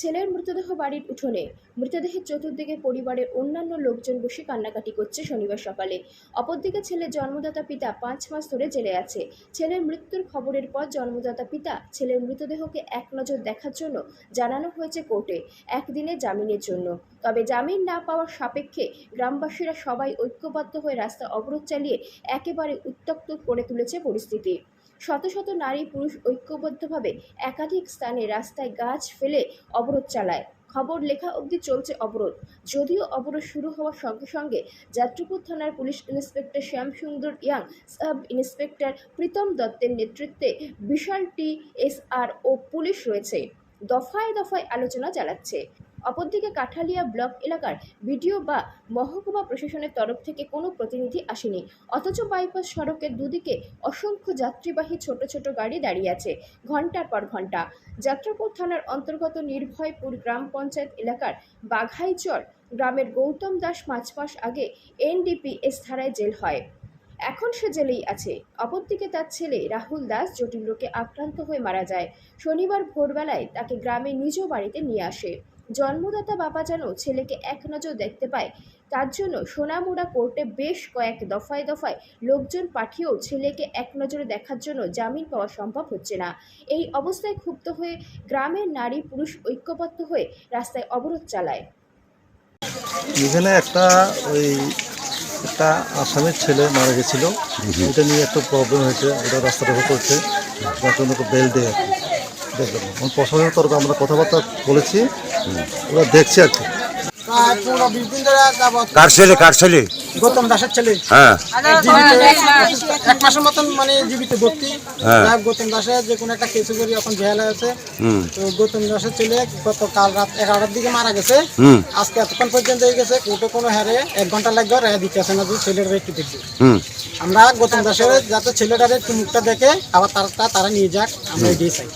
ছেলের মৃতদেহ বাড়ির উঠোনে। মৃতদেহের চতুর্দিকে পরিবারের অন্যান্য লোকজন বসে কান্নাকাটি করছে শনিবার সকালে। অপরদিকে ছেলের জন্মদাতা পিতা পাঁচ মাস ধরে জেলে আছে। ছেলের মৃত্যুর খবরের পর জন্মদাতা পিতা ছেলের মৃতদেহকে এক নজর দেখার জন্য জানানো হয়েছে কোর্টে একদিনে জামিনের জন্য। তবে জামিন না পাওয়ার সাপেক্ষে গ্রামবাসীরা সবাই ঐক্যবদ্ধ হয়ে রাস্তা অবরোধ চালিয়ে একেবারে উত্তপ্ত করে তুলেছে পরিস্থিতি। শত শত নারী পুরুষ ঐক্যবদ্ধভাবে একাধিক স্থানে রাস্তায় গাছ ফেলে অবরোধ চালায়। খবর লেখা অবধি চলছে অবরোধ। যদিও অবরোধ শুরু হওয়ার সঙ্গে সঙ্গে যাত্রীপুর থানার পুলিশ ইন্সপেক্টর শ্যাম সুন্দর ইয়াং, সাব ইন্সপেক্টর প্রীতম দত্তের নেতৃত্বে বিশাল টিএসআর ও পুলিশ রয়েছে। দফায় দফায় আলোচনা চালাচ্ছে। অপরদিকে কাঠালিয়া ব্লক এলাকার বিডিও বা মহকুমা প্রশাসনের তরফ থেকে কোনো প্রতিনিধি আসেনি। অথচ বাইপাস সড়কের দুদিকে অসংখ্য যাত্রীবাহী ছোট ছোট গাড়ি দাঁড়িয়ে আছে ঘণ্টার পর ঘণ্টা যাত্রাপুর থানার অন্তর্গত নির্ভয়পুর গ্রাম পঞ্চায়েত এলাকার বাঘাইচর গ্রামের গৌতম দাস পাঁচ মাস আগে এনডিপিএস ধারায় জেল হয়। এখন সে জেলেই আছে। অপরদিকে তার ছেলে রাহুল দাস জটিল রোগে আক্রান্ত হয়ে মারা যায়। শনিবার ভোরবেলায় তাকে গ্রামে নিজ বাড়িতে নিয়ে আসে। জন্মদাতা বাবা যেন ছেলেকে এক নজর দেখতে পায় তার জন্য সোনামুড়া কোর্টে বেশ কয়েক দফায় দফায় লোকজন পাঠিয়েও ছেলেকে এক নজরে দেখার জন্য জামিন পাওয়া সম্ভব হচ্ছে না। এই অবস্থায় ক্ষুব্ধ হয়ে গ্রামের নারী পুরুষ ঐক্যবদ্ধ হয়ে রাস্তায় অবরোধ চালায়। এখানে একটা ওই একটা আসামের ছেলে মারা গেছিল। এটা নিয়ে একটা প্রবলেম হয়েছে ওটা রাস্তাটা করছে যার জন্য বেল দিয়ে। দেখবেন এখন প্রশাসনের তরফে আমরা কথাবার্তা বলেছি ওরা দেখছে আর কি। কার ছেলে কার ছেলে? গৌতম দাসের ছেলে। হ্যাঁ। এক মাসের মতন মানে জীবিত ভর্তি হ্যাঁ। যাই হোক, গৌতম দাসের যে কোনো একটা কেসে করি এখন জেলে আছে তো গৌতম দাসের ছেলে গতকাল রাত এগারোটার দিকে মারা গেছে। হুম। আজকে এতক্ষণ পর্যন্ত হয়ে গেছে কোর্টে কোনো হারে এক ঘণ্টা লাগবে রেয়া দিতে আসে না যে ছেলের একটু দেখবে আমরা গৌতম দাসের যাতে ছেলেটার একটু মুখটা দেখে আবার তারা তারা নিয়ে যাক আমরা এগিয়ে চাই